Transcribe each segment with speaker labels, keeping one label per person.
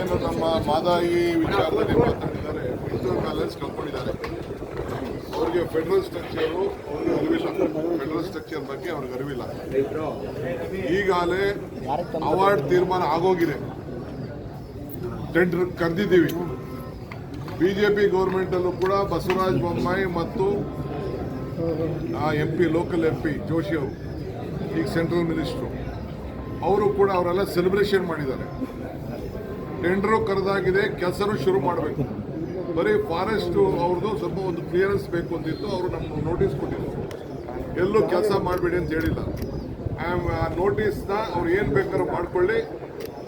Speaker 1: ಏನು ನಮ್ಮ ಮಾದಾಯಿ ವಿಚಾರದಲ್ಲಿ ಮಾತಾಡಿದ್ದಾರೆ ಮೆಂಟಲ್ ಬ್ಯಾಲೆನ್ಸ್ ಕಳ್ಕೊಂಡಿದ್ದಾರೆ. ಅವ್ರಿಗೆ ಫೆಡರಲ್ ಸ್ಟ್ರಕ್ಚರು ಅವ್ರಿಗೆ ಅರಿವಿಲ್ಲ ಫೆಡರಲ್ ಸ್ಟ್ರಕ್ಚರ್ ಬಗ್ಗೆ ಅವ್ರಿಗೆ ಅರಿವಿಲ್ಲ. ಈಗಾಗಲೇ ಅವಾರ್ಡ್ ತೀರ್ಮಾನ ಆಗೋಗಿದೆ. ಟೆಂಡರ್ ಕರೆದಿದ್ದೀವಿ. ಪಿ ಗೌರ್ಮೆಂಟಲ್ಲೂ ಕೂಡ ಬಸವರಾಜ ಬೊಮ್ಮಾಯಿ ಮತ್ತು M P local M P Joshi ಅವರು, ಈಗ ಸೆಂಟ್ರಲ್ ಮಿನಿಸ್ಟ್ರು ಅವರು ಕೂಡ ಅವರೆಲ್ಲ ಸೆಲೆಬ್ರೇಷನ್ ಮಾಡಿದ್ದಾರೆ. ಟೆಂಡರು ಕರೆದಾಗಿದೆ, ಕೆಲಸನೂ ಶುರು ಮಾಡಬೇಕು. ಬರೀ ಫಾರೆಸ್ಟ್ ಅವ್ರದ್ದು ಸ್ವಲ್ಪ ಒಂದು ಕ್ಲಿಯರೆನ್ಸ್ ಬೇಕು ಅಂತಿತ್ತು, ಅವರು ನಮ್ಮ ನೋಟಿಸ್ ಕೊಟ್ಟಿದ್ರು. ಎಲ್ಲೂ ಕೆಲಸ ಮಾಡಬೇಡಿ ಅಂತ ಹೇಳಿಲ್ಲ. ಆ ನೋಟಿಸ್ನ ಅವ್ರು ಏನು ಬೇಕಾದ್ರೂ ಮಾಡ್ಕೊಳ್ಳಿ.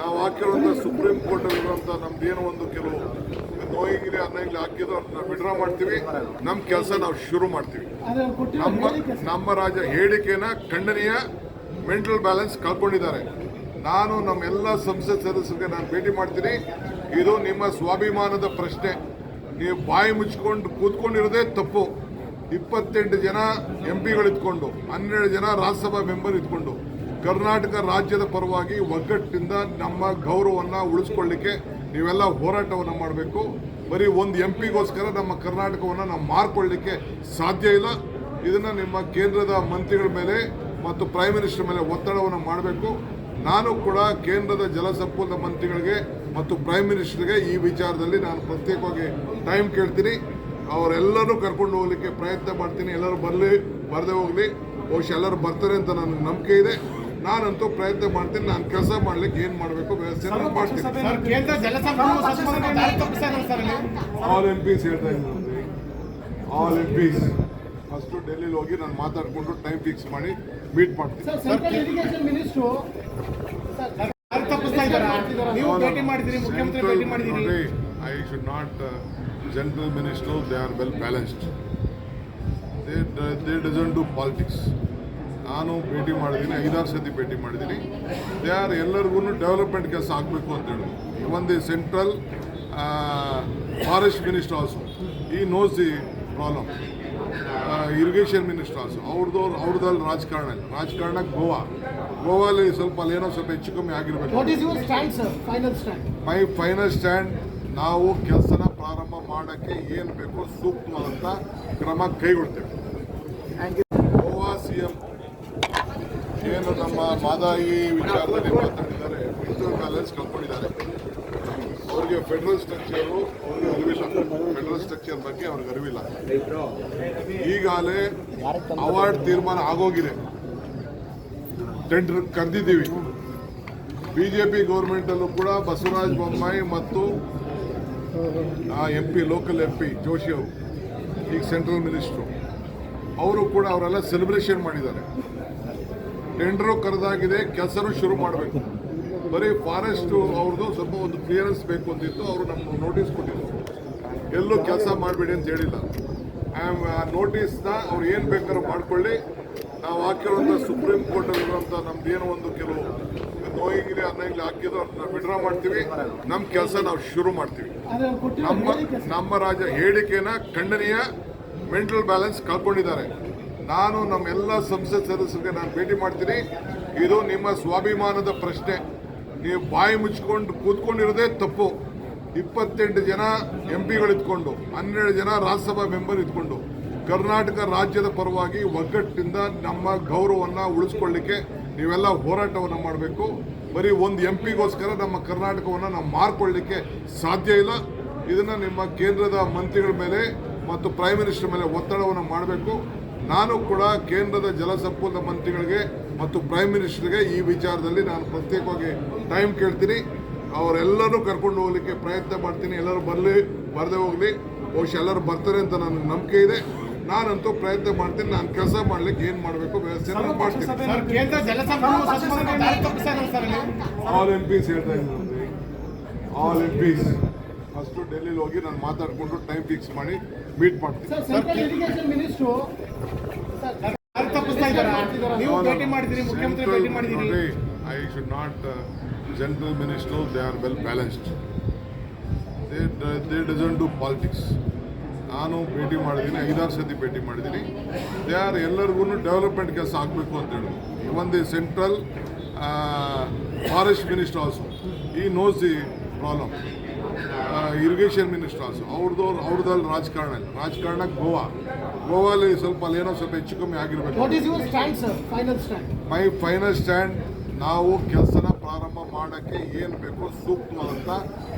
Speaker 1: ನಾವು ಹಾಕಿರುವಂಥ ಸುಪ್ರೀಂ ಕೋರ್ಟಲ್ಲಿರುವಂಥ ನಮ್ದು ಏನೋ ಒಂದು ಕೆಲವು ನೋಯಿಗಿರಿ ಇಲ್ಲಿ ಹಾಕಿದ್ರು ಅದನ್ನ ವಿಡ್ರಾ ಮಾಡ್ತೀವಿ. ನಮ್ಮ ಕೆಲಸ ನಾವು ಶುರು ಮಾಡ್ತೀವಿ. ನಮ್ಮ ನಮ್ಮ ರಾಜ್ಯ ಹೇಳಿಕೆನ ಖಂಡನೀಯ ಮೆಂಟಲ್ ಬ್ಯಾಲೆನ್ಸ್ ಕಳ್ಕೊಂಡಿದ್ದಾರೆ. ನಾನು ನಮ್ಮೆಲ್ಲ ಸಂಸತ್ ಸದಸ್ಯರಿಗೆ ನಾನು ಭೇಟಿ ಮಾಡ್ತೀನಿ. ಇದು ನಿಮ್ಮ ಸ್ವಾಭಿಮಾನದ ಪ್ರಶ್ನೆ. ನೀವು ಬಾಯಿ ಮುಚ್ಕೊಂಡು ಕೂತ್ಕೊಂಡಿರೋದೇ ತಪ್ಪು. ಇಪ್ಪತ್ತೆಂಟು ಜನ ಎಂ ಪಿಗಳು ಇದ್ಕೊಂಡು ಹನ್ನೆರಡು ಜನ ರಾಜ್ಯಸಭಾ ಮೆಂಬರ್ ಇದ್ಕೊಂಡು, ಕರ್ನಾಟಕ ರಾಜ್ಯದ ಪರವಾಗಿ ಒಗ್ಗಟ್ಟಿನಿಂದ ನಮ್ಮ ಗೌರವವನ್ನು ಉಳಿಸ್ಕೊಳ್ಳಿಕ್ಕೆ ನೀವೆಲ್ಲ ಹೋರಾಟವನ್ನು ಮಾಡಬೇಕು. ಬರೀ ಒಂದು ಎಂ ಪಿಗೋಸ್ಕರ ನಮ್ಮ ಕರ್ನಾಟಕವನ್ನು ನಾವು ಮಾರ್ಕೊಳ್ಳಿಕ್ಕೆ ಸಾಧ್ಯ ಇಲ್ಲ. ಇದನ್ನು ನಿಮ್ಮ ಕೇಂದ್ರದ ಮಂತ್ರಿಗಳ ಮೇಲೆ ಮತ್ತು ಪ್ರೈಮ್ ಮಿನಿಸ್ಟರ್ ಮೇಲೆ ಒತ್ತಡವನ್ನು ಮಾಡಬೇಕು. ನಾನು ಕೂಡ ಕೇಂದ್ರದ ಜಲಸಂಪನ್ಮೂಲ ಮಂತ್ರಿಗಳಿಗೆ ಮತ್ತು ಪ್ರೈಮ್ ಮಿನಿಸ್ಟರ್ಗೆ ಈ ವಿಚಾರದಲ್ಲಿ ನಾನು ಪ್ರತ್ಯೇಕವಾಗಿ ಟೈಮ್ ಕೇಳ್ತೀನಿ. ಅವರೆಲ್ಲರೂ ಕರ್ಕೊಂಡು ಹೋಗಲಿಕ್ಕೆ ಪ್ರಯತ್ನ ಮಾಡ್ತೀನಿ. ಎಲ್ಲರೂ ಬರಲಿ ಬರದೇ ಹೋಗಲಿ. ಬಹುಶಃ ಎಲ್ಲರೂ ಬರ್ತಾರೆ ಅಂತ ನನಗೆ ನಂಬಿಕೆ ಇದೆ. ನಾನಂತೂ ಪ್ರಯತ್ನ ಮಾಡ್ತೀನಿ. ನಾನು ಕೆಲಸ ಮಾಡ್ಲಿಕ್ಕೆ ಏನು ಮಾಡಬೇಕು ವ್ಯವಸ್ಥೆ ಮಾಡ್ತೀನಿ.
Speaker 2: ಸರ್ ಕೇಂದ್ರ ಜಲಸಂಪನ್ಮೂಲ ಸಚಿವರನ್ನ ದಾರಿ ತಪ್ಪಿಸ್ತಾರೆ ಸರ್ ಅಲ್ಲಿ.
Speaker 1: ಆಲ್ ಎಂ ಪೀಸ್ ಹೇಳ್ತಾ ಇದ್ದೀನಿ ಆಲ್ ಎಂ ಪಿಸ್ ಫಸ್ಟು ಡೆಲ್ಲಿಲಿ ಹೋಗಿ ನಾನು ಮಾತಾಡಿಕೊಂಡು ಟೈಮ್ ಫಿಕ್ಸ್ ಮಾಡಿ ಮೀಟ್ ಮಾಡ್ತೀನಿ. I should not general minister they are well balanced they they doesn't to politics ನಾನು ಭೇಟಿ ಮಾಡಿದ್ದೀನಿ ಐದಾರು ಸತಿ ಭೇಟಿ ಮಾಡಿದ್ದೀನಿ. ದೇ ಆರ್ ಎಲ್ಲರಿಗೂ ಡೆವಲಪ್ಮೆಂಟ್ ಕೆಲಸ ಆಗಬೇಕು ಅಂತ ಹೇಳಿ. The central forest minister also ಈ knows the problem irrigation ministers also ಅವ್ರದ್ದು ಅವ್ರದ್ದಲ್ಲಿ ರಾಜಕಾರಣ ಇಲ್ಲ. ರಾಜಕಾರಣ ಗೋವಾ. ಗೋವಾಲಿ ಸ್ವಲ್ಪ ಅಲ್ಲಿ ಏನೋ ಸ್ವಲ್ಪ ಹೆಚ್ಚು ಕಮ್ಮಿ ಆಗಿರ್ಬೇಕು. ಮೈ ಫೈನಲ್ ಸ್ಟ್ಯಾಂಡ್ ನಾವು ಕೆಲಸನ ಪ್ರಾರಂಭ ಮಾಡೋಕ್ಕೆ ಏನು ಬೇಕೋ ಸೂಕ್ತವಾದಂಥ ಕ್ರಮ ಕೈಗೊಳ್ತೇವೆ. ಗೋವಾ ಸಿ ಎಂ ಏನು ನಮ್ಮ ಮಾದಾಯಿ ವಿಚಾರದಲ್ಲಿ ಮಾತಾಡಿದ್ದಾರೆ ಮೆಂಟಲ್ ಬ್ಯಾಲೆನ್ಸ್ ಕಳ್ಕೊಂಡಿದ್ದಾರೆ. ಫೆಡರಲ್ ಸ್ಟ್ರಕ್ಚರು ಅರಿವಿಲ್ಲ ಫೆಡರಲ್ ಸ್ಟ್ರಕ್ಚರ್ ಬಗ್ಗೆ ಅವ್ರಿಗೆ ಅರಿವಿಲ್ಲ. ಈಗಾಗಲೇ ಅವಾರ್ಡ್ ತೀರ್ಮಾನ ಆಗೋಗಿದೆ. ಟೆಂಡರ್ ಕರೆದಿದ್ದೀವಿ. ಪಿ ಗೌರ್ಮೆಂಟಲ್ಲೂ ಕೂಡ ಬಸವರಾಜ ಬೊಮ್ಮಾಯಿ ಮತ್ತು M P local M P Joshi ಅವರು, ಈಗ ಸೆಂಟ್ರಲ್ ಮಿನಿಸ್ಟ್ರು ಅವರು ಕೂಡ ಅವರೆಲ್ಲ ಸೆಲೆಬ್ರೇಷನ್ ಮಾಡಿದ್ದಾರೆ. ಟೆಂಡರು ಕರೆದಾಗಿದೆ, ಕೆಲಸನೂ ಶುರು ಮಾಡಬೇಕು. ಬರೀ ಫಾರೆಸ್ಟ್ ಅವ್ರದ್ದು ಸ್ವಲ್ಪ ಒಂದು ಕ್ಲಿಯರೆನ್ಸ್ ಬೇಕು ಅಂತಿತ್ತು ಅವರು ನಮ್ಮ ನೋಟಿಸ್ ಕೊಟ್ಟಿದ್ರು. ಎಲ್ಲೂ ಕೆಲಸ ಮಾಡಬೇಡಿ ಅಂತ ಹೇಳಿಲ್ಲ. ಆ ನೋಟಿಸ್ನ ಅವ್ರು ಏನು ಬೇಕಾದ್ರೂ ಮಾಡ್ಕೊಳ್ಳಿ. ನಾವು ಹಾಕಿರೋಂಥ ಸುಪ್ರೀಂ ಕೋರ್ಟಲ್ಲಿರುವಂಥ ನಮ್ದು ಏನೋ ಒಂದು ಕೆಲವು ನೋಯಿಗಿರಿ ಇಲ್ಲಿ ಹಾಕಿದ್ರು ಅದನ್ನ ವಿಡ್ರಾ ಮಾಡ್ತೀವಿ. ನಮ್ಮ ಕೆಲಸ ನಾವು ಶುರು ಮಾಡ್ತೀವಿ. ನಮ್ಮ ನಮ್ಮ ರಾಜ ಹೇಳಿಕೆನ ಖಂಡನೀಯ ಮೆಂಟಲ್ ಬ್ಯಾಲೆನ್ಸ್ ಕಳ್ಕೊಂಡಿದ್ದಾರೆ. ನಾನು ನಮ್ಮೆಲ್ಲ ಸಂಸತ್ ಸದಸ್ಯರಿಗೆ ನಾನು ಭೇಟಿ ಮಾಡ್ತೀನಿ. ಇದು ನಿಮ್ಮ ಸ್ವಾಭಿಮಾನದ ಪ್ರಶ್ನೆ. ನೀವು ಬಾಯಿ ಮುಚ್ಕೊಂಡು ಕೂತ್ಕೊಂಡಿರೋದೇ ತಪ್ಪು. ಇಪ್ಪತ್ತೆಂಟು ಜನ ಎಂ ಪಿಗಳು ಇದ್ಕೊಂಡು ಹನ್ನೆರಡು ಜನ ರಾಜ್ಯಸಭಾ ಮೆಂಬರ್ ಇದ್ಕೊಂಡು, ಕರ್ನಾಟಕ ರಾಜ್ಯದ ಪರವಾಗಿ ಒಗ್ಗಟ್ಟಿನಿಂದ ನಮ್ಮ ಗೌರವವನ್ನು ಉಳಿಸ್ಕೊಳ್ಳಿಕ್ಕೆ ನೀವೆಲ್ಲ ಹೋರಾಟವನ್ನು ಮಾಡಬೇಕು. ಬರೀ ಒಂದು ಎಂ ಪಿಗೋಸ್ಕರ ನಮ್ಮ ಕರ್ನಾಟಕವನ್ನು ನಾವು ಮಾರ್ಕೊಳ್ಳಿಕ್ಕೆ ಸಾಧ್ಯ ಇಲ್ಲ. ಇದನ್ನು ನಿಮ್ಮ ಕೇಂದ್ರದ ಮಂತ್ರಿಗಳ ಮೇಲೆ ಮತ್ತು ಪ್ರೈಮ್ ಮಿನಿಸ್ಟರ್ ಮೇಲೆ ಒತ್ತಡವನ್ನು ಮಾಡಬೇಕು. ನಾನು ಕೂಡ ಕೇಂದ್ರದ ಜಲಸಂಪನ್ಮೂಲ ಮಂತ್ರಿಗಳಿಗೆ ಮತ್ತು ಪ್ರೈಮ್ ಮಿನಿಸ್ಟರ್ಗೆ ಈ ವಿಚಾರದಲ್ಲಿ ನಾನು ಪ್ರತ್ಯೇಕವಾಗಿ ಟೈಮ್ ಕೇಳ್ತೀನಿ. ಅವರೆಲ್ಲರೂ ಕರ್ಕೊಂಡು ಹೋಗಲಿಕ್ಕೆ ಪ್ರಯತ್ನ ಮಾಡ್ತೀನಿ. ಎಲ್ಲರೂ ಬರಲಿ ಬರದೆ ಹೋಗಲಿ. ಬಹುಶಃ ಎಲ್ಲರೂ ಬರ್ತಾರೆ ಅಂತ ನನಗೆ ನಂಬಿಕೆ ಇದೆ. ನಾನಂತೂ ಪ್ರಯತ್ನ ಮಾಡ್ತೀನಿ. ನಾನು ಕೆಲಸ ಮಾಡ್ಲಿಕ್ಕೆ ಏನು ಮಾಡಬೇಕು ವ್ಯವಸ್ಥೆ ಮಾಡ್ತೀನಿ. ಆಲ್ ಎಂ ಪೀಸ್ ಹೇಳ್ತಾ ಇದ್ದೀನಿ ಆಲ್ ಎಂ ಪೀಸ್ ಫಸ್ಟು ಡೆಲ್ಲಿಲಿ ಹೋಗಿ ನಾನು ಮಾತಾಡಿಕೊಂಡು ಟೈಮ್ ಫಿಕ್ಸ್ ಮಾಡಿ ಮೀಟ್ ಮಾಡ್ತೀನಿ.
Speaker 2: ಭೇಟಿ ಮಾಡಿದಿರಿ ಮುಖ್ಯಮಂತ್ರಿ ಭೇಟಿ ಮಾಡಿದಿರಿ.
Speaker 1: I should not general minister they are well balanced they they doesn't do politics ನಾನು ಭೇಟಿ ಮಾಡಿದ್ದೀನಿ ಐದಾರು ಸತಿ ಭೇಟಿ ಮಾಡಿದ್ದೀನಿ. ದೇ ಆರ್ ಎಲ್ಲರಿಗೂ ಡೆವಲಪ್ಮೆಂಟ್ ಕೆಲಸ ಆಗಬೇಕು ಅಂತ ಹೇಳಿ. The central forest minister also ಈ knows the problem irrigation minister also ಅವ್ರದ್ದು ಅವ್ರದ್ದಲ್ಲಿ ರಾಜಕಾರಣ ಇಲ್ಲ. ರಾಜಕಾರಣ ಗೋವಾ. ಗೋವಾಲಿ ಸ್ವಲ್ಪ ಅಲ್ಲೇನೋ ಸ್ವಲ್ಪ ಹೆಚ್ಚು ಕಮ್ಮಿ ಆಗಿರ್ಬೇಕು. ಮೈ ಫೈನಲ್ ಸ್ಟ್ಯಾಂಡ್ ನಾವು ಕೆಲಸನ ಪ್ರಾರಂಭ ಮಾಡೋಕ್ಕೆ ಏನು ಬೇಕೋ ಸೂಕ್ತವಾದಂಥ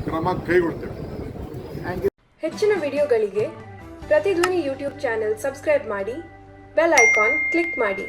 Speaker 1: ಕ್ರಮ ಕೈಗೊಳ್ತೇವೆ.
Speaker 3: ಹೆಚ್ಚಿನ ವಿಡಿಯೋಗಳಿಗೆ ಪ್ರತಿಧ್ವನಿ ಯೂಟ್ಯೂಬ್ ಚಾನೆಲ್ ಸಬ್ಸ್ಕ್ರೈಬ್ ಮಾಡಿ ಬೆಲ್ ಐಕಾನ್ ಕ್ಲಿಕ್ ಮಾಡಿ.